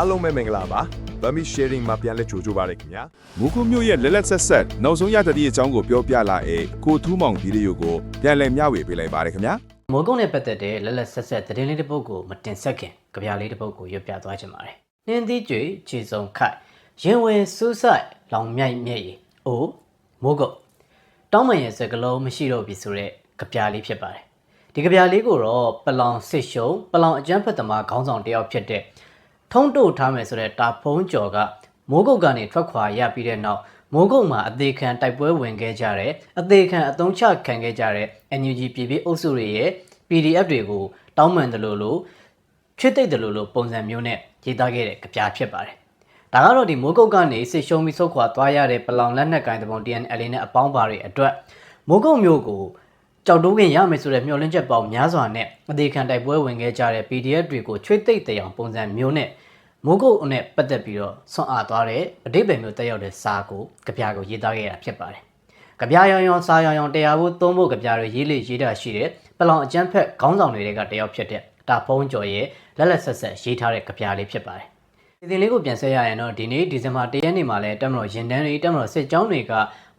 အားလုံးပဲမင်္ဂလာပါဗမီ sharing မှာပြန်လဲကြိုကြပါရခင်ဗျာမူခုမျိုးရဲ့လက်လက်ဆက်ဆက်နောက်ဆုံးရတဲ့ဒီအကြောင်းကိုပြောပြလာအေကိုထူးမောင်ဗီဒီယိုကိုပြန်လည်မျှဝေပေးလိုက်ပါတယ်ခင်ဗျာမိုးကုတ်နဲ့ပတ်သက်တဲ့လက်လက်ဆက်ဆက်သတင်းလေးတစ်ပုဒ်ကိုမတင်ဆက်ခင်ကြပြလေးတစ်ပုဒ်ကိုရွတ်ပြသွားချင်ပါတယ်။နှင်းသီးကျွေခြေစုံခိုက်ရင်ဝင်စူးဆိုင်လောင်မြိုက်မြက်ရီအိုမိုးကုတ်တောင်းမန်ရဲ့စကလုံးမရှိတော့ပြီဆိုတဲ့ကြပြလေးဖြစ်ပါတယ်။ဒီကြပြလေးကိုတော့ပလောင်စစ်ရှုံပလောင်အကျန်းဖက်သမားခေါင်းဆောင်တယောက်ဖြစ်တဲ့ ထုံးတို့ထားမယ်ဆိုတဲ့တာဖုံးကျော်ကမိုးကုတ်ကနေထွက်ခွာရပြီးတဲ့နောက်မိုးကုတ်မှာအသေးခံတိုက်ပွဲဝင်ခဲ့ကြတယ်အသေးခံအသုံးချခံခဲ့ကြတဲ့ NUG ပြည်ပြည်အုပ်စုတွေရဲ့ PDF တွေကိုတောင်းပန်တယ်လို့လို့ချွတ်သိပ်တယ်လို့လို့ပုံစံမျိုးနဲ့ရေးသားခဲ့တဲ့ကြပြဖြစ်ပါတယ်။ဒါကတော့ဒီမိုးကုတ်ကနေစစ်ရှုံးပြီးဆုတ်ခွာသွားရတဲ့ပလောင်လက်နက်ကိုင်တပုံ TNL နဲ့အပေါင်းပါတွေအတွက်မိုးကုတ်မျိုးကိုကြောက်တိုးခင်ရမယ်ဆိုတဲ့မျှော်လင့်ချက်ပေါင်းများစွာနဲ့အသေးခံတိုက်ပွဲဝင်ခဲ့ကြတဲ့ PDF တွေကိုချွတ်သိပ်တဲ့အောင်ပုံစံမျိုးနဲ့ မိုးကုတ်နဲ့ပတ်သက်ပြီးတော့ဆွန့်အားသွားတဲ့အတိတ်ပဲမျိုးတက်ရောက်တဲ့စာကိုကြပြကိုရေးသားခဲ့တာဖြစ်ပါတယ်။ကြပြရောင်ရောင်စားရောင်ရောင်တရားဖို့သုံးဖို့ကြပြတွေရေးလေရေးတာရှိတဲ့ပလောင်အကျန်းဖက်ခေါင်းဆောင်တွေကတယောက်ဖြစ်တဲ့တာဖုံးကျော်ရဲ့လက်လက်ဆက်ဆက်ရေးထားတဲ့ကြပြလေးဖြစ်ပါတယ်။ဒီတင်လေးကိုပြန်ဆက်ရရင်တော့ဒီနေ့ဒီဇင်ဘာ၁ရက်နေ့မှာလဲတက်မတော်ရင်တန်းတွေတက်မတော်စစ်ကြောင်းတွေက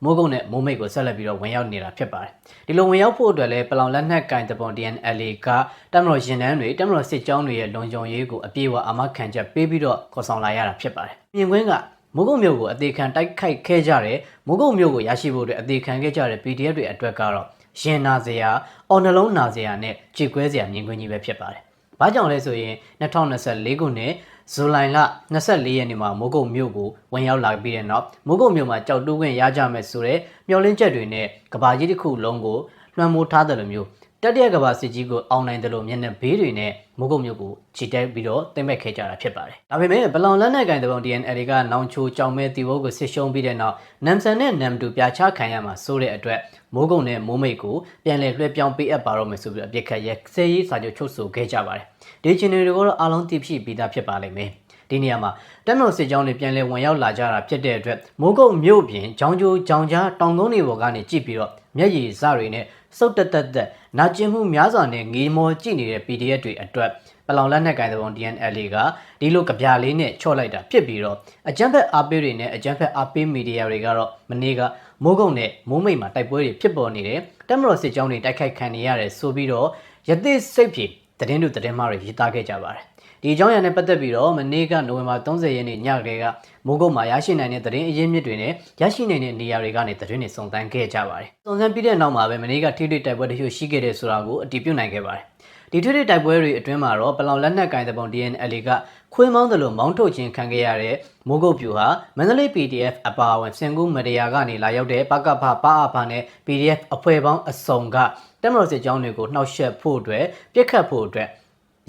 မိုးကုတ်နဲ့မိုးမိတ်ကိုဆက်လက်ပြီးတော့ဝင်ရောက်နေတာဖြစ်ပါတယ်။ဒီလိုဝင်ရောက်ဖို့အတွက်လဲပလောင်လက်နက်ကင်တပွန် DNLA ကတက်မတော်ရင်တန်းတွေတက်မတော်စစ်ကြောင်းတွေရဲ့လုံခြုံရေးကိုအပြည့်အဝအာမခံချက်ပေးပြီးတော့ခေါ်ဆောင်လာရတာဖြစ်ပါတယ်။မြင်ကွင်းကမိုးကုတ်မြို့ကိုအသေးခံတိုက်ခိုက်ခဲ့ကြတယ်မိုးကုတ်မြို့ကိုရရှိဖို့အတွက်အသေးခံခဲ့ကြတဲ့ PDF တွေအတွက်ကတော့ရင်နာစရာအော်နှလုံးနာစရာနဲ့ကြေကွဲစရာမြင်ကွင်းကြီးပဲဖြစ်ပါတယ်။ဘာကြောင့်လဲဆိုရင်2024ခုနှစ် ဇူလိုင်လ24ရက်နေ့မှာမိုးကုတ်မြို့ကိုဝင်ရောက်လာပြီးတဲ့နောက်မိုးကုတ်မြို့မှာကြောက်တူးခွင့်ရကြမယ်ဆိုတဲ့မျှော်လင့်ချက်တွေနဲ့ကဘာကြီးတစ်ခုလုံးကိုလွှမ်းမိုးထားတယ်လို့မျိုး တတိယကဘာစစ်ကြီးကိုအောင်နိုင်တယ်လို့မျက်နှာဘေးတွေနဲ့မိုးကုတ်မြို့ကိုခြိတက်ပြီးတော့တင်မဲ့ခဲ့ကြတာဖြစ်ပါတယ်။ဒါပေမဲ့ဘလောင်လက်နက်ကင်တဲ့ပုံ DNL ကနောင်ချိုကြောင်မဲတီဝုတ်ကိုဆစ်ရှုံးပြီးတဲ့နောက်နမ်ဆန်နဲ့နမ်တူပြာချခံရမှာစိုးတဲ့အတွက်မိုးကုတ်နဲ့မိုးမိတ်ကိုပြန်လည်လွှဲပြောင်းပေးအပ်ပါတော့မယ်ဆိုပြီးအပြစ်ခတ်ရဲဆဲရေးစာချုပ်ချုပ်ဆိုခဲ့ကြပါတယ်။ဒီချင်းတွေကတော့အားလုံးသိဖြစ်ပြီးသားဖြစ်ပါလိမ့်မယ်။ဒီနေရာမှာတက်မတော်စစ်ကြောင်းတွေပြန်လည်ဝင်ရောက်လာကြတာဖြစ်တဲ့အတွက်မိုးကုတ်မြို့ပြင်ဂျောင်ဂျိုဂျောင်ကြားတောင်ကုန်းတွေပေါ်ကနေကြည့်ပြီးတော့မျက်ရည်စတွေနဲ့ စုတ်တက်တက်တက်နာကျင်မှုများစွာနဲ့ငေးမောကြည့်နေတဲ့ PDF တွေအတွက်ပလောင်လက်နက်ကိုင်တဲ့ပုံ DNL ကဒီလိုကြပြလေးနဲ့ချော့လိုက်တာဖြစ်ပြီးတော့အကြမ်းဖက်အားပေးတွေနဲ့အကြမ်းဖက်အားပေးမီဒီယာတွေကတော့မနေ့ကမိုးကုတ်နဲ့မိုးမိတ်မှာတိုက်ပွဲတွေဖြစ်ပေါ်နေတယ်တက်မတော်စစ်ကြောင်းတွေတိုက်ခိုက်ခံနေရတယ်ဆိုပြီးတော့ရသစ်စိတ်ဖြင့်သတင်းတို့သတင်းမှားတွေရေးသားခဲ့ကြပါတယ် ဒီအကြောင်းအရာနဲ့ပတ်သက်ပြီးတော့မနေ့ကနိုဝင်ဘာ30ရက်နေ့ညကလေးကမိုးကုတ်မှာရရှိနိုင်တဲ့သတင်းအရင်းမြစ်တွေနဲ့ရရှိနိုင်တဲ့နေရာတွေကနေသတင်းတွေစုံစမ်းခဲ့ကြပါတယ်။စုံစမ်းပြီးတဲ့နောက်မှာပဲမနေ့ကထိတွေ့တိုက်ပွဲတချို့ရှိခဲ့တဲ့ဆိုတာကိုအတည်ပြုနိုင်ခဲ့ပါတယ်။ဒီထိတွေ့တိုက်ပွဲတွေအတွင်းမှာတော့ပလောင်လက်နက်ကင်တဲ့ပုံ DNL ကခွေးမောင်းတယ်လို့မောင်းထုတ်ခြင်းခံခဲ့ရတဲ့မိုးကုတ်ပြူဟာမန္တလေး PDF အပါအဝင်စင်ကူးမရယာကနေလာရောက်တဲ့ပကဖပအဖနဲ့ PDF အဖွဲ့ပေါင်းအစုံကတက်မတော်စစ်ကြောင်းတွေကိုနှောက်ယှက်ဖို့အတွက်ပြစ်ခတ်ဖို့အတွက်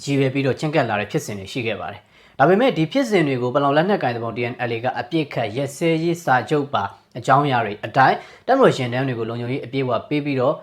ရည်ရွယ်ပြီးတော့ချင်းကပ်လာတဲ့ဖြစ်စဉ်တွေရှိခဲ့ပါတယ်။ဒါပေမဲ့ဒီဖြစ်စဉ်တွေကိုပလောင်လက်နက်ကင်တဲ့ပုံ DNL ကအပြစ်ခတ်ရက်စဲရေးစာချုပ်ပါအကြောင်းအရာတွေအတိုင်းတက်မတော်ရှင်တန်းတွေကိုလုံခြုံရေးအပြည့်အဝပေးပြီးတော့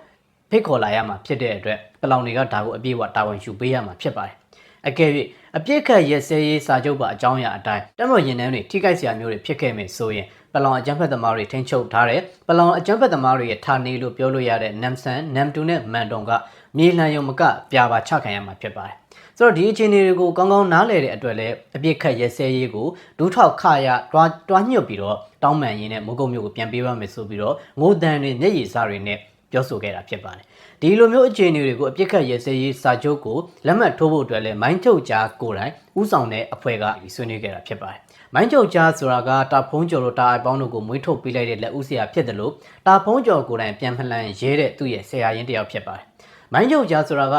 ဖိတ်ခေါ်လာရမှာဖြစ်တဲ့အတွက်ပလောင်တွေကဒါကိုအပြည့်အဝတာဝန်ယူပေးရမှာဖြစ်ပါတယ်။အကယ်၍အပြစ်ခတ်ရက်စဲရေးစာချုပ်ပါအကြောင်းအရာအတိုင်းတက်မတော်ရင်တန်းတွေထိခိုက်စရာမျိုးတွေဖြစ်ခဲ့မယ်ဆိုရင်ပလောင်အကြမ်းဖက်သမားတွေထိန်းချုပ်ထားတဲ့ပလောင်အကြမ်းဖက်သမားတွေရဲ့ဌာနေလို့ပြောလို့ရတဲ့နမ်ဆန်နမ်တူနဲ့မန်တုံက မြေလှန်ယုံမကပြာပါချခံရမှာဖြစ်ပါတယ်။ဆိုတော့ဒီအခြေအနေတွေကိုကောင်းကောင်းနားလည်တဲ့အတွက်လည်းအပြစ်ခတ်ရဲစဲရေးကိုဒူးထောက်ခရတွားတွားညှုပ်ပြီးတော့တောင်းပန်ရင်းနဲ့မိုးကုတ်မျိုးကိုပြန်ပေးပါမယ်ဆိုပြီးတော့ငိုတန်တွေမျက်ရည်စတွေနဲ့ပြောဆိုခဲ့တာဖြစ်ပါတယ်။ဒီလိုမျိုးအခြေအနေတွေကိုအပြစ်ခတ်ရဲစဲရေးစာချုပ်ကိုလက်မှတ်ထိုးဖို့အတွက်လည်းမိုင်းချုပ်ကြားကိုယ်တိုင်ဥဆောင်တဲ့အဖွဲ့ကဆွေးနွေးခဲ့တာဖြစ်ပါတယ်။မိုင်းချုပ်ကြားဆိုတာကတာဖုံးကျော်တို့တာအိုက်ပေါင်းတို့ကိုမွေးထုတ်ပေးလိုက်တဲ့လက်ဦးဆရာဖြစ်တယ်လို့တာဖုံးကျော်ကိုယ်တိုင်ပြန်ဖလန်ရဲတဲ့သူ့ရဲ့ဆရာရင်းတစ်ယောက်ဖြစ်ပါတယ်။ မိုင်းချုပ်ကြားဆိုတာက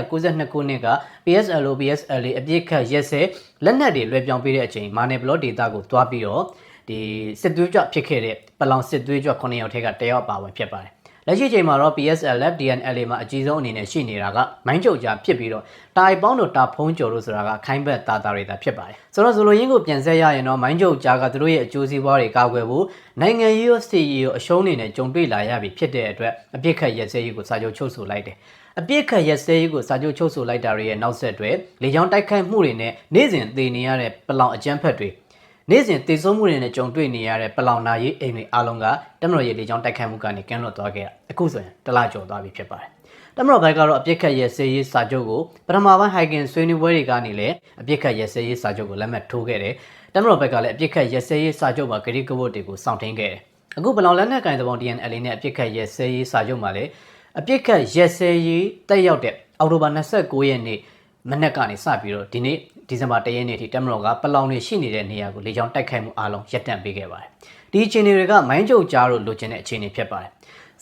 1992ခုနှစ်က PSLO PSLA အပြစ်ခတ်ရက်စဲလက်နက်တွေလွှဲပြောင်းပေးတဲ့အချိန်မာနယ်ဘလော့ဒေတာကိုတွားပြီးတော့ဒီစစ်သွေးကြွဖြစ်ခဲ့တဲ့ပလောင်စစ်သွေးကြွ9ယောက်ထဲကတယောက်ပါဝင်ဖြစ်ပါတယ်။ လက်ရှိချိန်မှာတော့ PSLF DNLA မှာအကြီးဆုံးအနေနဲ့ရှိနေတာကမိုင်းချုပ်ကြားဖြစ်ပြီးတော့တာအိပေါင်းတို့တာဖုံးကျော်တို့ဆိုတာကခိုင်းဘက်တာတာတွေသာဖြစ်ပါတယ်။ဆိုတော့ဆိုလိုရင်းကိုပြန်ဆက်ရရင်တော့မိုင်းချုပ်ကြားကသူတို့ရဲ့အကျိုးစီးပွားတွေကာကွယ်ဖို့နိုင်ငံရေးရောစီရေးရောအရှုံးတွေနဲ့ကြုံတွေ့လာရပြီဖြစ်တဲ့အတွက်အပြစ်ခတ်ရက်စဲရေးကိုစာချုပ်ချုပ်ဆိုလိုက်တယ်။အပြစ်ခတ်ရက်စဲရေးကိုစာချုပ်ချုပ်ဆိုလိုက်တာတွေရဲ့နောက်ဆက်တွဲလေကြောင်းတိုက်ခိုက်မှုတွေနဲ့နေ့စဉ်သေနေရတဲ့ပလောင်အကြမ်းဖက်တွေ နေ့စဉ်တည်ဆုံးမှုတွေနဲ့ကြုံတွေ့နေရတဲ့ပလောင်နာရေးအိမ်တွေအားလုံးကတမတော်ရေးလေကြောင်းတိုက်ခိုက်မှုကနေကင်းလွတ်သွားခဲ့တာအခုဆိုရင်တစ်လကျော်သွားပြီဖြစ်ပါတယ်တမတော်ဘက်ကတော့အပြစ်ခတ်ရဲစရေးစာချုပ်ကိုပထမပိုင်းဟိုင်ကင်ဆွေးနွေးပွဲတွေကနေလည်းအပြစ်ခတ်ရဲစရေးစာချုပ်ကိုလက်မှတ်ထိုးခဲ့တယ်တမတော်ဘက်ကလည်းအပြစ်ခတ်ရဲစရေးစာချုပ်မှာဂရိကဝတ်တွေကိုစောင့်ထိန်ခဲ့တယ်အခုပလောင်လက်နက်ကင်သဘော DNL နဲ့အပြစ်ခတ်ရဲစရေးစာချုပ်မှာလည်းအပြစ်ခတ်ရဲစရေးတက်ရောက်တဲ့အောက်တိုဘာ29ရက်နေ့မနက်ကနေစပြီးတော့ဒီနေ့ ဒီဇင်ဘာ1ရက်နေ့ထိတမတော်ကပလောင်တွေရှိနေတဲ့နေရာကိုလေကြောင်းတိုက်ခိုက်မှုအားလုံးရပ်တန့်ပေးခဲ့ပါတယ်ဒီအခြေအနေတွေကမိုင်းကြုတ်ကြားလို့လိုချင်တဲ့အခြေအနေဖြစ်ပါတယ်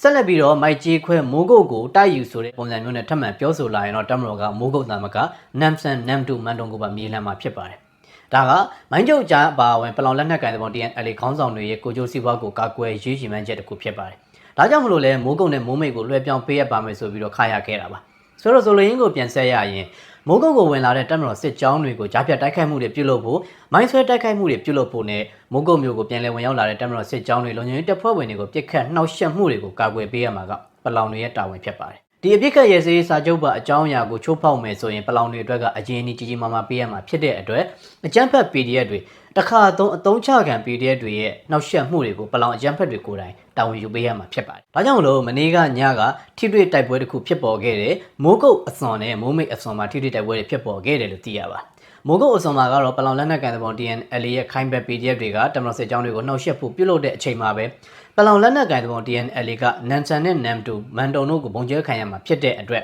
ဆက်လက်ပြီးတော့မိုက်ကြီးခွဲမိုးကုတ်ကိုတိုက်ယူဆိုတဲ့ပုံစံမျိုးနဲ့ထပ်မံပြောဆိုလာရင်တော့တမတော်ကမိုးကုတ်သားမကနမ်ဆန်နမ်တူမန်တုံကိုပါမြေလမ်းမှာဖြစ်ပါတယ်။ဒါကမိုင်းကျုပ်ကြားအပါအဝင်ပလောင်လက်နက်ကန်တဲ့ပုံ TNL ခေါင်းဆောင်တွေရဲ့ကိုကြိုးစီးပွားကိုကာကွယ်ရေးရှိမှန်းချက်တစ်ခုဖြစ်ပါတယ်။ဒါကြောင့်မလို့လဲမိုးကုတ်နဲ့မိုးမိတ်ကိုလွှဲပြောင်းပေးရပါမယ်ဆိုပြီးတော့ခါရခဲ့တာပါ။ဆိုတော့ဆိုလိုရင်းကိုပြန်ဆက်ရရင် မိုးကုတ်ကိုဝင်လာတဲ့တပ်မတော်စစ်ကြောင်းတွေကိုကြားဖြတ်တိုက်ခိုက်မှုတွေပြုလုပ်ဖို့မိုင်းဆွဲတိုက်ခိုက်မှုတွေပြုလုပ်ဖို့နဲ့မိုးကုတ်မျိုးကိုပြန်လည်ဝင်ရောက်လာတဲ့တပ်မတော်စစ်ကြောင်းတွေလုံခြုံရေးတပ်ဖွဲ့ဝင်တွေကိုပြစ်ခတ်နှောက်ယှက်မှုတွေကိုကာကွယ်ပေးရမှာကပလောင်တွေရဲ့တာဝန်ဖြစ်ပါတယ်ဒီအပြစ်ခတ်ရဲစေးစာချုပ်ပါအကြောင်းအရာကိုချိုးဖောက်မယ်ဆိုရင်ပလောင်တွေအတွက်ကအရင်ကြီးကြီးကြီးမားမားပေးရမှာဖြစ်တဲ့အတွက်အကြမ်းဖက် PDF တွေ တခါသုံးအသုံးချခံ PDF တွေရဲ့နှောက်ယှက်မှုတွေကိုပလောင်အကြမ်းဖက်တွေကိုယ်တိုင်တာဝန်ယူပေးရမှာဖြစ်ပါတယ်။ဒါကြောင့်မလို့မနေ့ကညကထိတွေ့တိုက်ပွဲတစ်ခုဖြစ်ပေါ်ခဲ့တယ်။မိုးကုတ်အစွန်နဲ့မိုးမိတ်အစွန်မှာထိတွေ့တိုက်ပွဲတွေဖြစ်ပေါ်ခဲ့တယ်လို့သိရပါတယ်။မိုးကုတ်အစွန်မှာကတော့ပလောင်လက်နက်ကန်တဲ့ပုံ TNL ရဲ့ခိုင်းဘက် PDF တွေကတမတော်စစ်ကြောင်းတွေကိုနှောက်ယှက်ဖို့ပြုလုပ်တဲ့အချိန်မှာပဲပလောင်လက်နက်ကန်တဲ့ပုံ TNL ကနန်ချန်နဲ့နမ်တူမန်တုံတို့ကိုပုံကျဲခံရမှာဖြစ်တဲ့အတွက်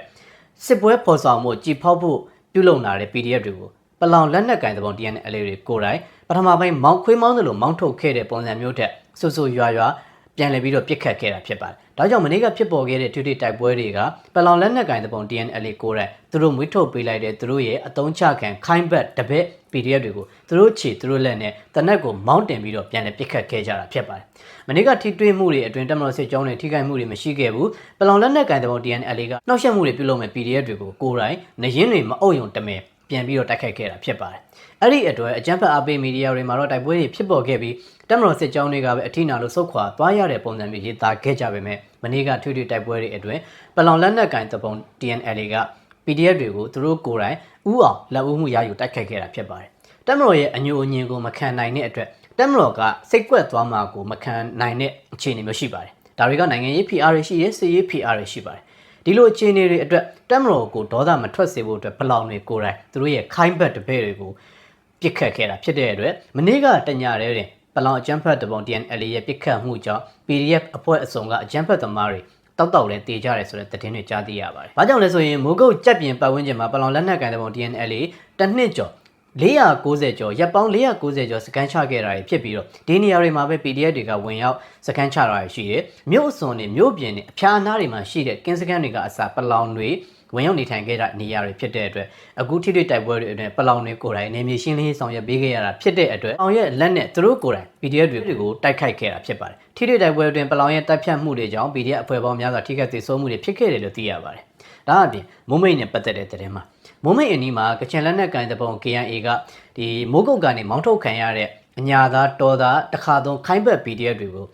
စစ်ပွဲဖော်ဆောင်မှုကြည်ဖောက်ဖို့ပြုလုပ်လာတဲ့ PDF တွေကိုပလောင်လက်နက်ကင်တဲ့ပုံ TNL တွေကိုယ်တိုင်ပ ထမပိုင်းမောင်းခွေးမောင်းသလိုမောင်းထုတ်ခဲ့တဲ့ပုံစံမျိုးတက်ဆူဆူရွာရွာပြန်လည်ပြီးတော့ပြစ်ခတ်ခဲ့တာဖြစ်ပါတယ်။ဒါကြောင့်မနေ့ကဖြစ်ပေါ်ခဲ့တဲ့ထွေထွေတိုက်ပွဲတွေကပလောင်လက်နက်ကင်တဲ့ပုံ TNL ကိုယ်တိုင်သူတို့မွေးထုတ်ပေးလိုက်တဲ့သူတို့ရဲ့အတုံးချခံခိုင်းဘက်တပည့် PDF တွေကိုသူတို့ခြေသူတို့လက်နဲ့တနက်ကိုမောင်းတင်ပြီးတော့ပြန်လည်ပြစ်ခတ်ခဲ့ကြတာဖြစ်ပါတယ်။မနေ့ကထိတွေ့မှုတွေအတွင်တမတော်စစ်ကြောင်းတွေထိခိုက်မှုတွေမရှိခဲ့ဘူး။ပလောင်လက်နက်ကင်တဲ့ပုံ TNL ကနှောက်ယှက်မှုတွေပြုလုပ်မဲ့ PDF တွေကိုကိုယ်တိုင်နရင်တွေမအုပ်ယုံတမဲ ပြန်ပြီးတော့တိုက်ခိုက်ခဲ့တာဖြစ်ပါတယ်။အဲ့ဒီအတွက်အကြံဖက်အပေးမီဒီယာတွေမှာတော့တိုက်ပွဲတွေဖြစ်ပေါ်ခဲ့ပြီးတမတော်စစ်ကြောင်းတွေကပဲအထိနာလို့စုတ်ခွာသွားရတဲ့ပုံစံမျိုးရေးသားခဲ့ကြပေမဲ့မနေ့ကထွေထွေတိုက်ပွဲတွေအတွင်ပလောင်လက်နက်ကင်တပုံ TNL က PDF တွေကိုသူတို့ကိုယ်တိုင်ဥအောင်လက်ဦးမှုရယူတိုက်ခိုက်ခဲ့တာဖြစ်ပါတယ်။တမတော်ရဲ့အညိုအညင်ကိုမခံနိုင်တဲ့အတွက်တမတော်ကစိတ်ကွက်သွားမှာကိုမခံနိုင်တဲ့အခြေအနေမျိုးရှိပါတယ်။ဒါတွေကနိုင်ငံရေး PR တွေရှိရဲစစ်ရေး PR တွေရှိပါတယ်။ ဒီလိုအခြေအနေတွေအတွက်တက်မတော်ကိုဒေါသမထွက်စေဖို့အတွက်ပလောင်တွေကိုယ်တိုင်သူတို့ရဲ့ခိုင်းဘက်တပည့်တွေကိုပြစ်ခတ်ခဲ့တာဖြစ်တဲ့အတွက်မနေ့ကတညရဲတွင်ပလောင်အကြမ်းဖက်တပုံ TNL ရဲ့ပြစ်ခတ်မှုကြောင့် PDF အဖွဲ့အစုံကအကြမ်းဖက်သမားတွေတောက်တောက်လဲတေကြတယ်ဆိုတဲ့သတင်းတွေကြားသိရပါတယ်။ဘာကြောင့်လဲဆိုရင်မိုးကုတ်ကြက်ပြင်ပတ်ဝန်းကျင်မှာပလောင်လက်နက်ကန်တဲ့ပုံ TNL တစ်နှစ်ကျော် 490ကျော်ရပ်ပေါင်း490ကျော်စကန်ချခဲ့တာတွေဖြစ်ပြီးတော့ဒီနေရာတွေမှာပဲ PDF တွေကဝင်ရောက်စကန်ချတာတွေရှိတယ်မြို့အစွန်တွေမြို့ပြင်တွေအဖျားအနားတွေမှာရှိတဲ့ကင်းစကန်တွေကအစာပလောင်တွေဝင်ရောက်နေထိုင်ခဲ့တဲ့နေရာတွေဖြစ်တဲ့အတွက်အခုထိတွေ့တိုက်ပွဲတွေအတွင်းပလောင်တွေကိုယ်တိုင်နေမြေရှင်းလင်းရေးဆောင်ရွက်ပေးခဲ့ရတာဖြစ်တဲ့အတွက်အောင်ရဲ့လက်နဲ့သူတို့ကိုယ်တိုင် PDF တွေကိုတိုက်ခိုက်ခဲ့တာဖြစ်ပါတယ်ထိတွေ့တိုက်ပွဲအတွင်းပလောင်ရဲ့တပ်ဖြတ်မှုတွေကြောင့် PDF အဖွဲ့ပေါင်းများစွာထိခိုက်သေးဆုံးမှုတွေဖြစ်ခဲ့တယ်လို့သိရပါတယ်ဒါအပြင်မုံမိတ်နဲ့ပတ်သက်တဲ့သတင်းမှာ မုံမိတ်အနီးမှာကချင်လက်နက်ကန်တပုံ KNA ကဒီမိုးကုတ်ကနေမောင်းထုတ်ခံရတဲ့အညာသားတော်သားတစ်ခါသုံးခိုင်းဘက် PDF တွေကို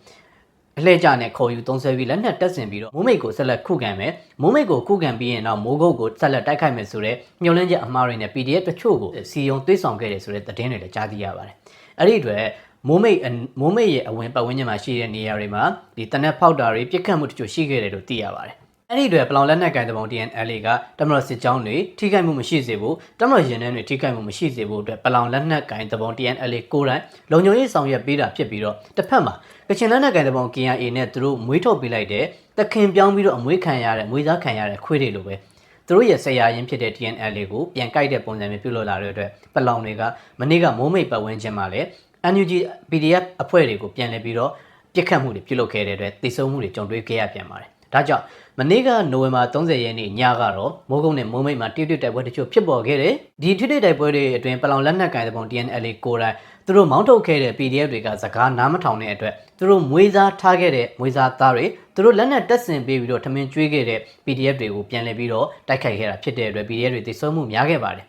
အလှည့်ကျနဲ့ခေါ်ယူသုံးဆွဲပြီးလက်နက်တက်ဆင်ပြီးတော့မိုးမိတ်ကိုဆက်လက်ခုခံမယ်မိုးမိတ်ကိုခုခံပြီးရင်တော့မိုးကုတ်ကိုဆက်လက်တိုက်ခိုက်မယ်ဆိုတော့မျောလင်းချက်အမှားတွေနဲ့ PDF တချို့ကိုစီယုံသွေးဆောင်ခဲ့တယ်ဆိုတဲ့သတင်းတွေလည်းကြားသိရပါတယ်အဲ့ဒီအတွက်မိုးမိတ်မိုးမိတ်ရဲ့အဝင်ပတ်ဝန်းကျင်မှာရှိတဲ့နေရာတွေမှာဒီတနက်ဖောက်တာတွေပြစ်ခတ်မှုတချို့ရှိခဲ့တယ်လို့သိရပါတယ် အဲ့ဒီတွေပလောင်လက်နက်ကန်တပုံ TNL ကတမတော်စစ်ကြောင်းတွေထိခိုက်မှုမရှိစေဘူးတမတော်ရင်ထဲတွေထိခိုက်မှုမရှိစေဘူးအတွက်ပလောင်လက်နက်ကန်တပုံ TNL ကိုယ်တိုင်လုံခြုံရေးဆောင်ရွက်ပေးတာဖြစ်ပြီးတော့တစ်ဖက်မှာကချင်လက်နက်ကန်တပုံ KNA နဲ့သူတို့မွေးထုတ်ပေးလိုက်တဲ့တခင်ပြောင်းပြီးတော့အမွေးခံရတဲ့မွေးစားခံရတဲ့ခွေးတွေလိုပဲသူတို့ရဲ့ဆရာရင်ဖြစ်တဲ့ TNL ကိုပြန်ကြိုက်တဲ့ပုံစံမျိုးပြုလုပ်လာတဲ့အတွက်ပလောင်တွေကမနေ့ကမိုးမိတ်ပတ်ဝန်းကျင်မှာလည်း NUG PDF အဖွဲ့တွေကိုပြန်လည်ပြီးတော့ပြစ်ခတ်မှုတွေပြုလုပ်ခဲ့တဲ့အတွက်တိစုံမှုတွေကြုံတွေ့ခဲ့ရပြန်ပါတယ်။ ဒါကြောင့်မနေ့ကနိုဝင်ဘာ30ရက်နေ့ညကတော့မိုးကုတ်နဲ့မိုးမိတ်မှာတိတိတိုက်ပွဲတချို့ဖြစ်ပေါ်ခဲ့တယ်။ဒီတိတိတိုက်ပွဲတွေအတွင်းပလောင်လက်နက်ကိုင်တဲ့ပုံ TNL ကိုယ်တိုင်သူတို့မောင်းထုတ်ခဲ့တဲ့ PDF တွေကစကားနားမထောင်တဲ့အတွက်သူတို့မွေးစားထားခဲ့တဲ့မွေးစားသားတွေသူတို့လက်နက်တက်ဆင်ပေးပြီးတော့ထမင်းကျွေးခဲ့တဲ့ PDF တွေကိုပြန်လည်ပြီးတော့တိုက်ခိုက်ခဲ့တာဖြစ်တဲ့အတွက် PDF တွေတိစုံမှုများခဲ့ပါတယ်။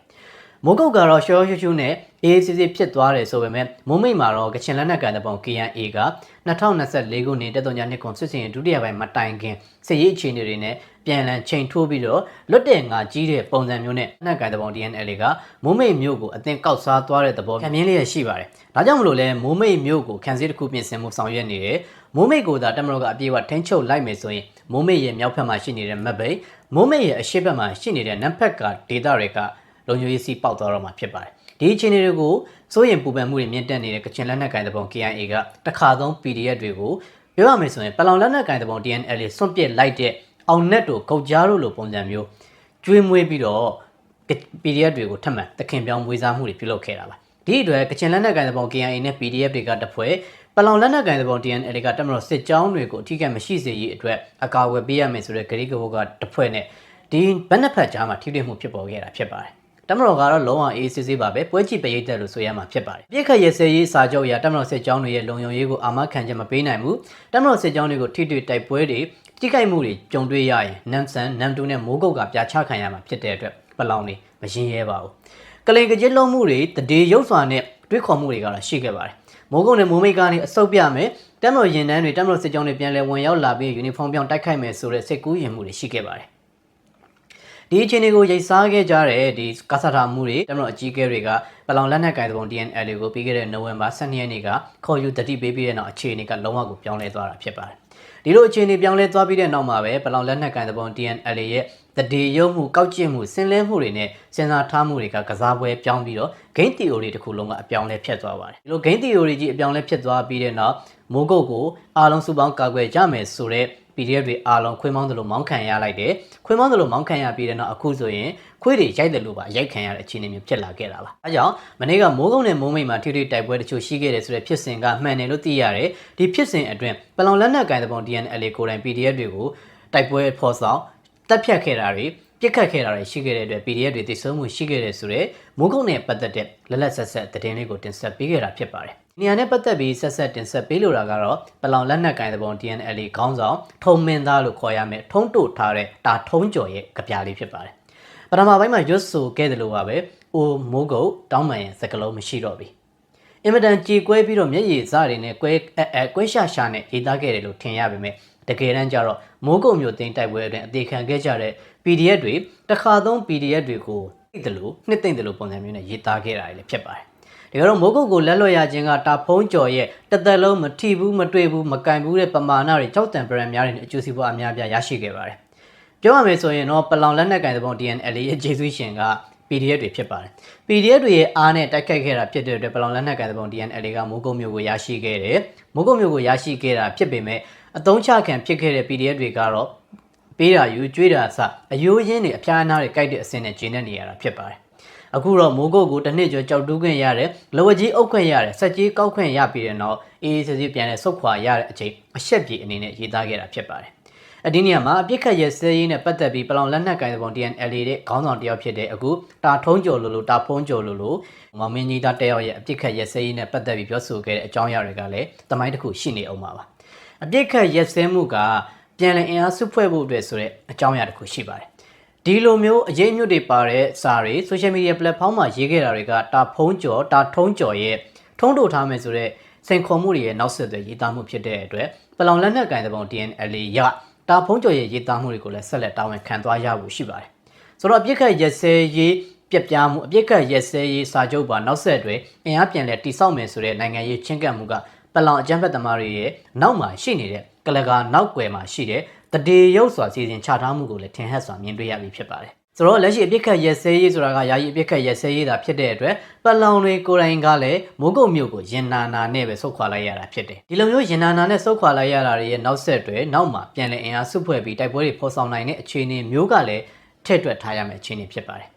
မိုးကုတ်ကတော့ရှောရှူးရှူးနဲ့အေးစစ်စစ်ဖြစ်သွားတယ်ဆိုပေမဲ့မိုးမိတ်မှာတော့ကချင်လက်နက်ကန်တဲ့ပုံ KNA က2024ခုနှစ်တက်သွန်ညာနှစ်ခွန်ဆွစ်စင်ဒုတိယပိုင်းမတိုင်ခင်စစ်ရေးအခြေအနေတွေနဲ့ပြန်လည်ချိန်ထိုးပြီးတော့လွတ်တဲ့ငါကြီးတဲ့ပုံစံမျိုးနဲ့လက်နက်ကန်တဲ့ပုံ DNL ကမိုးမိတ်မျိုးကိုအသင်ကောက်စားသွားတဲ့သဘောခံမြင်လျက်ရှိပါတယ်။ဒါကြောင့်မလို့လဲမိုးမိတ်မျိုးကိုခံစည်းတစ်ခုပြင်ဆင်မှုဆောင်ရွက်နေတယ်။မိုးမိတ်ကိုသာတမတော်ကအပြေအဝထိန်းချုပ်လိုက်မယ်ဆိုရင်မိုးမိတ်ရဲ့မြောက်ဘက်မှာရှိနေတဲ့မက်ဘိတ်မိုးမိတ်ရဲ့အရှေ့ဘက်မှာရှိနေတဲ့နံဖက်ကဒေတာတွေက လုံခြုံရေးစီပေါက်သွားတော့မှာဖြစ်ပါတယ်။ဒီအခြေအနေတွေကိုစိုးရင်ပူပန်မှုတွေမြင့်တက်နေတဲ့ကချင်လက်နက်ကိုင်တဲ့ပုံ KIA ကတခါသုံး PDF တွေကိုပြောရမယ်ဆိုရင်ပလောင်လက်နက်ကိုင်တဲ့ပုံ DNL စွန့်ပစ်လိုက်တဲ့အောင်နက်တို့ကုတ်ကြားတို့လိုပုံစံမျိုးကျွေးမွေးပြီးတော့ PDF တွေကိုထပ်မံတခင်ပြောင်းမွေးစားမှုတွေပြုလုပ်ခဲ့တာပါဒီအတွက်ကချင်လက်နက်ကိုင်တဲ့ပုံ KIA နဲ့ PDF တွေကတဖွဲ့ပလောင်လက်နက်ကိုင်တဲ့ပုံ DNL ကတက်မလို့စစ်ကြောင်းတွေကိုအထူးကမရှိစေရေးအတွက်အကာအကွယ်ပေးရမယ်ဆိုတဲ့ဂရိကဘုတ်ကတဖွဲ့နဲ့ဒီဘက်နှစ်ဖက်ကြားမှာထိတွေ့မှုဖြစ်ပေါ်ခဲ့တာဖြစ်ပါတယ် တမတော်ကတော့လုံးဝအေးစစ်စစ်ပါပဲပွဲကြည့်ပရိသတ်လို့ဆိုရမှာဖြစ်ပါတယ်ပြည့်ခတ်ရစဲရေးစာချုပ်အရတမတော်စစ်ကြောင်းတွေရဲ့လုံယုံရေးကိုအာမခံချက်မပေးနိုင်ဘူးတမတော်စစ်ကြောင်းတွေကိုထိတွေ့တိုက်ပွဲတွေတိကိုက်မှုတွေကြုံတွေ့ရရင်နမ်ဆန်နမ်တူနဲ့မိုးကုတ်ကပြာချခံရမှာဖြစ်တဲ့အတွက်ပလောင်တွေမရင်ရဲပါဘူးကလိန်ကကြစ်လုံးမှုတွေတဒေရုပ်စွာနဲ့တွေးခေါ်မှုတွေကတော့ရှိခဲ့ပါတယ်မိုးကုတ်နဲ့မိုးမိတ်ကနေအစုပ်ပြမယ်တမတော်ရင်တန်းတွေတမတော်စစ်ကြောင်းတွေပြန်လဲဝင်ရောက်လာပြီးယူနီဖောင်းပြောင်းတိုက်ခိုက်မယ်ဆိုတဲ့စစ်ကူးရင်မှုတွေရှိခဲ့ပါတယ် ဒီအခြေအနေကိုရိတ်စားခဲ့ကြတဲ့ဒီကစားထားမှုတွေတမန်တော်အကြီးအကဲတွေကပလောင်လက်နက်ကိုင်တဲ့ပုံ DNL ကိုပြီးခဲ့တဲ့နိုဝင်ဘာ12ရက်နေ့ကခေါ်ယူတတိပေးပြီးတဲ့နောက်အခြေအနေကလုံးဝကိုပြောင်းလဲသွားတာဖြစ်ပါတယ်။ဒီလိုအခြေအနေပြောင်းလဲသွားပြီးတဲ့နောက်မှာပဲပလောင်လက်နက်ကိုင်တဲ့ပုံ DNL ရဲ့တတိယုံမှုကောက်ကျစ်မှုဆင်လဲမှုတွေနဲ့စဉ်းစားထားမှုတွေကကစားပွဲပြောင်းပြီးတော့ game theory တစ်ခုလုံးကအပြောင်းလဲဖြစ်သွားပါတယ်။ဒီလို game theory ကြီးအပြောင်းလဲဖြစ်သွားပြီးတဲ့နောက်မိုးကုတ်ကိုအားလုံးစုပေါင်းကာကွယ်ကြမယ်ဆိုတဲ့ PDF တွေအားလုံးခွေးမောင်းတယ်လို့မောင်းခံရလိုက်တယ်ခွေးမောင်းတယ်လို့မောင်းခံရပြီးတဲ့နောက်အခုဆိုရင်ခွေးတွေရိုက်တယ်လို့ပါရိုက်ခံရတဲ့အခြေအနေမျိုးဖြစ်လာခဲ့တာပါအဲကြောင့်မနေ့ကမိုးကုန်းနဲ့မိုးမိတ်မှာထိထိတိုက်ပွဲတချို့ရှိခဲ့တယ်ဆိုတဲ့ဖြစ်စဉ်ကမှန်တယ်လို့သိရတယ်ဒီဖြစ်စဉ်အတွင်းပလောင်လက်နက်ကင်တဲ့ပုံ DNL ကိုယ်တိုင် PDF တွေကိုတိုက်ပွဲဖော်ဆောင်တက်ဖြတ်ခဲ့တာတွေပြစ်ခတ်ခဲ့တာတွေရှိခဲ့တဲ့အတွက် PDF တွေတိစုံမှုရှိခဲ့တယ်ဆိုတော့မိုးကုန်းနဲ့ပတ်သက်တဲ့လက်လက်ဆက်ဆက်သတင်းလေးကိုတင်ဆက်ပေးခဲ့တာဖြစ်ပါတယ် နေရာနဲ့ပတ်သက်ပြီးဆက်ဆက်တင်ဆက်ပေးလိုတာကတော့ပလောင်လက်နက်ကင်တဲ့ပုံ DNL ခေါင်းဆောင်ထုံမင်းသားလို့ခေါ်ရမယ်ထုံးတို့ထားတဲ့ဒါထုံးကျော်ရဲ့ကြပြလေးဖြစ်ပါတယ်ပထမပိုင်းမှာရွတ်ဆိုခဲ့တယ်လို့ပါပဲအိုမိုးကုတ်တောင်းပန်ရဲ့စကလုံးမရှိတော့ပြီအင်မတန်ကြေကွဲပြီးတော့မျက်ရည်စတွေနဲ့ကွဲအဲအဲကွဲရှာရှာနဲ့ရေးသားခဲ့တယ်လို့ထင်ရပါမယ်တကယ်တမ်းကျတော့မိုးကုတ်မျိုးသိန်းတိုက်ပွဲအတွင်းအသေးခံခဲ့ကြတဲ့ PDF တွေတစ်ခါသုံး PDF တွေကိုသိတယ်လို့နှစ်သိမ့်တယ်လို့ပုံစံမျိုးနဲ့ရေးသားခဲ့တာလည်းဖြစ်ပါတယ် ဒီကတော့မိုးကုတ်ကိုလက်လွတ်ရခြင်းကတာဖုံးကျော်ရဲ့တသက်လုံးမထီဘူးမတွေ့ဘူးမကင်ဘူးတဲ့ပမာဏတွေကြောက်တံပရံများတွေနဲ့အကျိုးစီးပွားအများပြားရရှိခဲ့ပါတယ်ပြောရမယ်ဆိုရင်တော့ပလောင်လက်နက်ကင်တဲ့ပုံ DNL ရဲ့ဂျေဆုရှင်က PDF တွေဖြစ်ပါတယ် PDF တွေရဲ့အားနဲ့တိုက်ခိုက်ခဲ့တာဖြစ်တဲ့အတွက်ပလောင်လက်နက်ကင်တဲ့ပုံ DNL ကမိုးကုတ်မျိုးကိုရရှိခဲ့တယ်မိုးကုတ်မျိုးကိုရရှိခဲ့တာဖြစ်ပေမဲ့အတုံးချခံဖြစ်ခဲ့တဲ့ PDF တွေကတော့ပေးတာယူကျွေးတာစအယိုးရင်းတွေအဖျားအနားတွေကြိုက်တဲ့အဆင့်နဲ့ကျင်းနေနေရတာဖြစ်ပါတယ် အခုတော့မိုးကုတ်ကိုတစ်နှစ်ကျော်ကြောက်တူးခွင့်ရတယ်လောဝကြီးအုပ်ခွင့်ရတယ်စက်ကြီးကောက်ခွင့်ရပြီးတဲ့နောက်အေးအေးဆေးဆေးပြန်လဲဆုတ်ခွာရတဲ့အချိန်အရှက်ပြေအနေနဲ့ရေးသားခဲ့တာဖြစ်ပါတယ်အဒီနေရာမှာအပြစ်ခတ်ရဲ့စဲရေးနဲ့ပတ်သက်ပြီးပလောင်လက်နက်ကင်တဲ့ပုံ DNL တဲ့ခေါင်းဆောင်တယောက်ဖြစ်တဲ့အခုတာထုံးကျော်လိုလိုတာဖုံးကျော်လိုလိုမောင်မင်းကြီးသားတယောက်ရဲ့အပြစ်ခတ်ရဲ့စဲရေးနဲ့ပတ်သက်ပြီးပြောဆိုခဲ့တဲ့အကြောင်းအရာတွေကလည်းတမိုင်းတစ်ခုရှိနေအောင်ပါပါအပြစ်ခတ်ရဲ့စဲမှုကပြန်လည်အင်အားစုဖွဲ့ဖို့အတွက်ဆိုတဲ့အကြောင်းအရာတစ်ခုရှိပါတယ် ဒီလိုမျိုးအရေးအမြုပ်တွေပါတဲ့စာတွေ social media platform မှာရေးခဲ့တာတွေကတာဖုံးကျော်တာထုံးကျော်ရဲ့ထုံးတို့ထားမယ်ဆိုတဲ့စိန်ခေါ်မှုတွေရဲ့နောက်ဆက်တွဲရေးသားမှုဖြစ်တဲ့အတွက်ပလောင်လက်နက်ကင်တဲ့ပုံ DNL ရတာဖုံးကျော်ရဲ့ရေးသားမှုတွေကိုလည်းဆက်လက်တာဝန်ခံသွားရဖို့ရှိပါတယ်ဆိုတော့အပြစ်ခတ်ရက်စဲရေးပြက်ပြားမှုအပြစ်ခတ်ရက်စဲရေးစာချုပ်ပါနောက်ဆက်တွဲအင်အားပြန်လဲတိစောက်မယ်ဆိုတဲ့နိုင်ငံရေးချင်းကပ်မှုကပလောင်အကြမ်းဖက်သမားတွေရဲ့နောက်မှာရှိနေတဲ့ကလကာနောက်ွယ်မှာရှိတဲ့ တတေရုပ်စွာစီစဉ်ချထားမှုကိုလည်းထင်ဟပ်စွာမြင်တွေ့ရပြီဖြစ်ပါတယ်ဆိုတော့လက်ရှိအပြစ်ခတ်ရက်စဲရေးဆိုတာကယာယီအပြစ်ခတ်ရက်စဲရေးတာဖြစ်တဲ့အတွက်ပလောင်တွေကိုယ်တိုင်ကလည်းမိုးကုတ်မြို့ကိုရင်နာနာနဲ့ပဲဆုတ်ခွာလိုက်ရတာဖြစ်တယ်ဒီလိုမျိုးရင်နာနာနဲ့ဆုတ်ခွာလိုက်ရတာတွေရဲ့နောက်ဆက်တွဲနောက်မှာပြန်လည်အင်အားစုဖွဲ့ပြီးတိုက်ပွဲတွေဖော်ဆောင်နိုင်တဲ့အခြေအနေမျိုးကလည်းထည့်တွက်ထားရမယ့်အခြေအနေဖြစ်ပါတယ်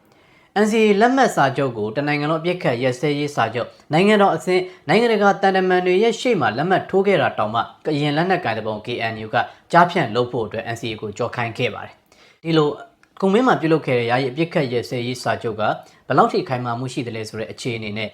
NCA လက်မှတ်စာချုပ်ကိုတနိုင်ငံလုံးအပြစ်ခတ်ရက်စဲရေးစာချုပ်နိုင်ငံတော်အဆင့်နိုင်ငံတကာတန်တမန်တွေရဲ့ရှေ့မှာလက်မှတ်ထိုးခဲ့တာတောင်မှကရင်လက်နက်ကိုင်တဲ့ပုံ KNU ကကြားဖြန့်လုပ်ဖို့အတွက် NCA ကိုကြော်ခိုင်းခဲ့ပါတယ်ဒီလိုကုံမင်းမှာပြုလုပ်ခဲ့တဲ့ယာယီအပြစ်ခတ်ရက်စဲရေးစာချုပ်ကဘယ်လောက်ထိခိုင်မာမှုရှိတယ်လဲဆိုတဲ့အခြေအနေနဲ့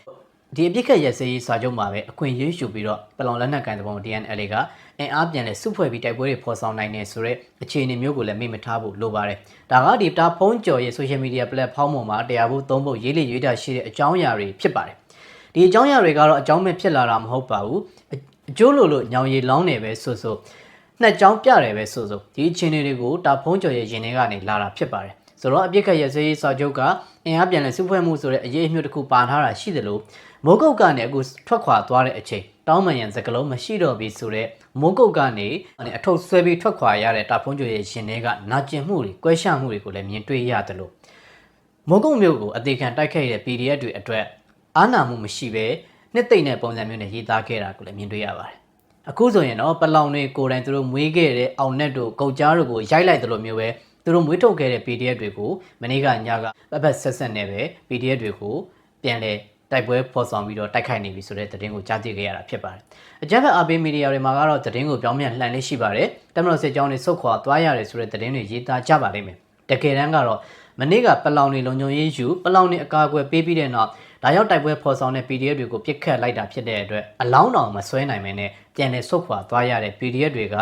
ဒီအပြစ်ခတ်ရက်စဲရေးစာချုပ်မှာပဲအခွင့်အရေးယူပြီးတော့ပလောင်လက်နက်ကန်တပုံ DNL ကအင်အားပြန်လဲစုဖွဲ့ပြီးတိုက်ပွဲတွေဖော်ဆောင်နိုင်နေဆိုတဲ့အခြေအနေမျိုးကိုလည်းမေ့မထားဖို့လိုပါတယ်။ဒါကဒီတာဖုံးကျော်ရဲ့ social media platform ပေါ်မှာတရားဖို့သုံးဖို့ရေးလေရွေးတာရှိတဲ့အကြောင်းအရာတွေဖြစ်ပါတယ်။ဒီအကြောင်းအရာတွေကတော့အကြောင်းမဲ့ဖြစ်လာတာမဟုတ်ပါဘူး။အအကျိုးလိုလိုညောင်ရည်လောင်းနေပဲဆိုဆိုနှစ်ကြောင်းပြတယ်ပဲဆိုဆိုဒီအခြေအနေတွေကိုတာဖုံးကျော်ရဲ့ရင်ထဲကနေလာတာဖြစ်ပါတယ်။ဆိုတော့အပြစ်ခတ်ရက်စဲရေးစာချုပ်ကအင်အားပြန်လဲစုဖွဲ့မှုဆိုတဲ့အရေးအမြစ်တစ်ခုပါထားတာရှိတယ်လို့ မိုးကုတ်ကနေအခုထွက်ခွာသွားတဲ့အချိန်တောင်းမန်ရန်စကလုံးမရှိတော့ပြီဆိုတော့မိုးကုတ်ကနေအထုပ်ဆွဲပြီးထွက်ခွာရတဲ့တာဖုံးကျော်ရဲ့ရှင်တွေကနာကျင်မှုတွေကွဲရှမှုတွေကိုလည်းမြင်တွေ့ရတယ်လို့မိုးကုတ်မျိုးကိုအသေးခံတိုက်ခိုက်တဲ့ PDF တွေအတွက်အာနာမှုမရှိဘဲနှစ်သိမ့်တဲ့ပုံစံမျိုးနဲ့ရေးသားခဲ့တာကိုလည်းမြင်တွေ့ရပါတယ်အခုဆိုရင်တော့ပလောင်တွေကိုယ်တိုင်သူတို့မွေးခဲ့တဲ့အောင်နက်တို့ကုတ်ကြားတို့ကိုရိုက်လိုက်တယ်လို့မျိုးပဲသူတို့မွေးထုတ်ခဲ့တဲ့ PDF တွေကိုမနေ့ကညကပတ်ပတ်ဆက်ဆက်နဲ့ပဲ PDF တွေကိုပြန်လဲ တိုက်ပွဲဖော်ဆောင်ပြီးတော့တိုက်ခိုက်နေပြီဆိုတဲ့သတင်းကိုကြားသိခဲ့ရတာဖြစ်ပါတယ်။အကြမ်းဖက်အပေးမီဒီယာတွေမှာကတော့သတင်းကိုပြောင်းပြန်လှန်လေးရှိပါတယ်။တမလို့စစ်ကြောင်းတွေစုတ်ခွာသွားရတယ်ဆိုတဲ့သတင်းတွေရေးသားကြပါလိမ့်မယ်။တကယ်တမ်းကတော့မနေ့ကပလောင်နေလုံခြုံရေးယူပလောင်နေအကာအကွယ်ပေးပြီးတဲ့နောက်ဒါရောက်တိုက်ပွဲဖော်ဆောင်တဲ့ PDF တွေကိုပြစ်ခတ်လိုက်တာဖြစ်တဲ့အတွက်အလောင်းတောင်မဆွဲနိုင်မင်းနဲ့ပြန်လည်ဆုတ်ခွာသွားရတဲ့ PDF တွေက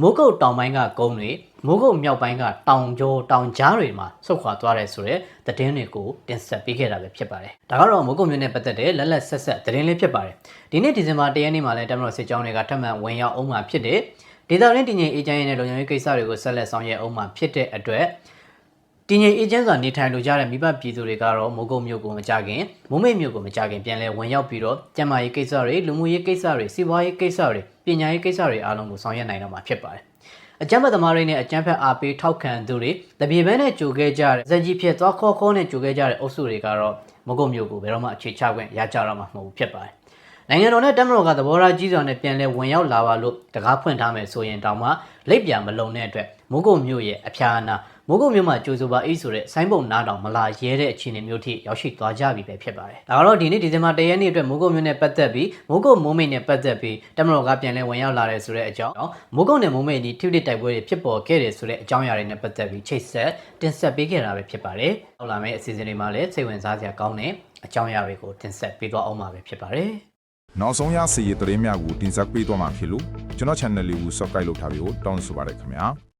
မိုးကုတ်တောင်ပိုင်းကကုန်းတွေ မိုးကုတ်မြောက်ပိုင်းကတောင်ကျောတောင်ကြားတွေမှာဆုတ်ခွာသွားတယ်ဆိုတဲ့သတင်းတွေကိုတင်ဆက်ပေးခဲ့တာပဲဖြစ်ပါတယ်။ဒါကတော့မိုးကုတ်မြို့နဲ့ပတ်သက်တဲ့လက်လက်ဆက်ဆက်သတင်းလေးဖြစ်ပါတယ်။ဒီနေ့ဒီဇင်ဘာ၁ရက်နေ့မှာလည်းတမတော်စစ်ကြောင်းတွေကထပ်မံဝင်ရောက်အောင်မှာဖြစ်တဲ့ဒေတာရင်းတည်ငြိမ်အေဂျင့်ရဲ့လုံခြုံရေးကိစ္စတွေကိုဆက်လက်ဆောင်ရွက်အောင်မှာဖြစ်တဲ့အတွက်တည်ငြိမ်အေဂျင့်စွာနေထိုင်လိုကြတဲ့မိဘပြည်သူတွေကတော့မိုးကုတ်မြို့ကိုမကြခင်မုံမိတ်မြို့ကိုမကြခင်ပြန်လဲဝင်ရောက်ပြီးတော့ကျန်းမာရေးကိစ္စတွေလူမှုရေးကိစ္စတွေစီးပွားရေးကိစ္စတွေပညာရေးကိစ္စတွေအားလုံးကိုဆောင်ရွက်နိုင်တော့မှာဖြစ်ပါတယ်။ အကြမ်းဖက်သမားတွေနဲ့အကြမ်းဖက်အားပေးထောက်ခံသူတွေတပြေပန်းနဲ့ကြိုခဲ့ကြတဲ့ဇက်ကြီးဖြစ်သွားခေါ်ခေါ်နဲ့ကြိုခဲ့ကြတဲ့အုပ်စုတွေကတော့မိုးကုတ်မြို့ကိုဘယ်တော့မှအခြေချခွင့်ရကြတော့မှာမဟုတ်ဘူးဖြစ်ပါတယ်။ နိုင်ငံတော်နဲ့တက်မတော်ကသဘောထားကြီးစွာနဲ့ပြန်လဲဝင်ရောက်လာပါလို့တကားဖွင့်ထားမယ်ဆိုရင်တောင်မှလက်ပြန်မလုံတဲ့အတွက်မိုးကုတ်မြို့ရဲ့အဖျားအနာမိုးကုတ်မြို့မှာကြိုးဆိုပါအေးဆိုတဲ့ဆိုင်းပုံနားတောင်မလာရဲတဲ့အခြေအနေမျိုးထိရောက်ရှိသွားကြပြီပဲဖြစ်ပါတယ်။ဒါကတော့ဒီနေ့ဒီဇင်ဘာ၁ရက်နေ့အတွက်မိုးကုတ်မြို့နဲ့ပတ်သက်ပြီးမိုးကုတ်မိုးမိတ်နဲ့ပတ်သက်ပြီးတက်မတော်ကပြန်လဲဝင်ရောက်လာတဲ့ဆိုတဲ့အကြောင်းမိုးကုတ်နဲ့မိုးမိတ်ဒီထိပ်တိုက်ပွဲတွေဖြစ်ပေါ်ခဲ့တယ်ဆိုတဲ့အကြောင်းအရာတွေနဲ့ပတ်သက်ပြီးချိတ်ဆက်တင်ဆက်ပေးခဲ့တာပဲဖြစ်ပါတယ်။ဟုတ်လာမယ့်အစီအစဉ်တွေမှာလည်းစိတ်ဝင်စားစရာကောင်းတဲ့အကြောင်းအရာတွေကိုတင်ဆက်ပေးသွားအောင်ပါပဲဖြစ်ပါတယ်။ နောက်ဆုံးရစီရသတင်းများကိုတင်ဆက်ပေးသွားမှာဖြစ်လို့ကျွန်တော် channel လေးကို subscribe လုပ်ထားပြီးတော့တောင်းဆိုပါရခင်ဗျာ